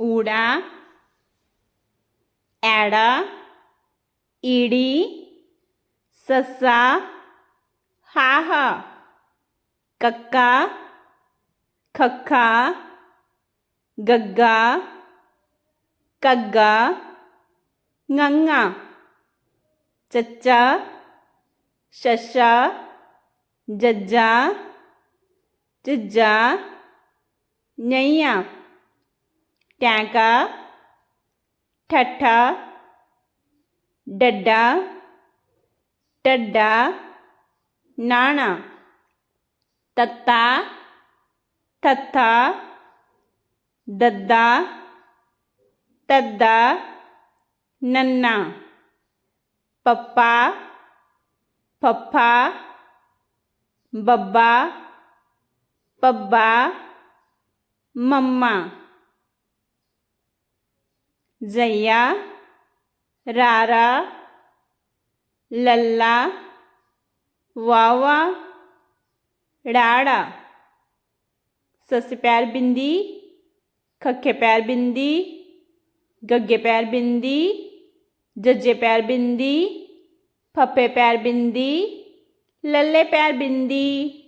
ऊड़ा एड़ा ईड़ी ससा हाहा कक्का खक्खा गग्गा कग्गा गंगा चच्चा शशा जज्जा चिज्जा नैया ਟੈਂਕਾ ਠੱਠਾ ਡੱਡਾ ਢੱਡਾ ਨਾਣਾ ਤੱਤਾ ਥੱਥਾ ਦੱਦਾ ਤੱਦਾ ਨੰਨਾ ਪੱਪਾ ਫੱਫਾ ਬੱਬਾ ਪੱਬਾ ਮੰਮਾ जैया, रारा, लल्ला, वावा, डाड़ा। सस पैर बिंदी खखे पैर बिंदी, गग्गे पैर बिंदी, जज्जे पैर बिंदी, फप्पे पैर बिंदी, लल्ले पैर बिंदी।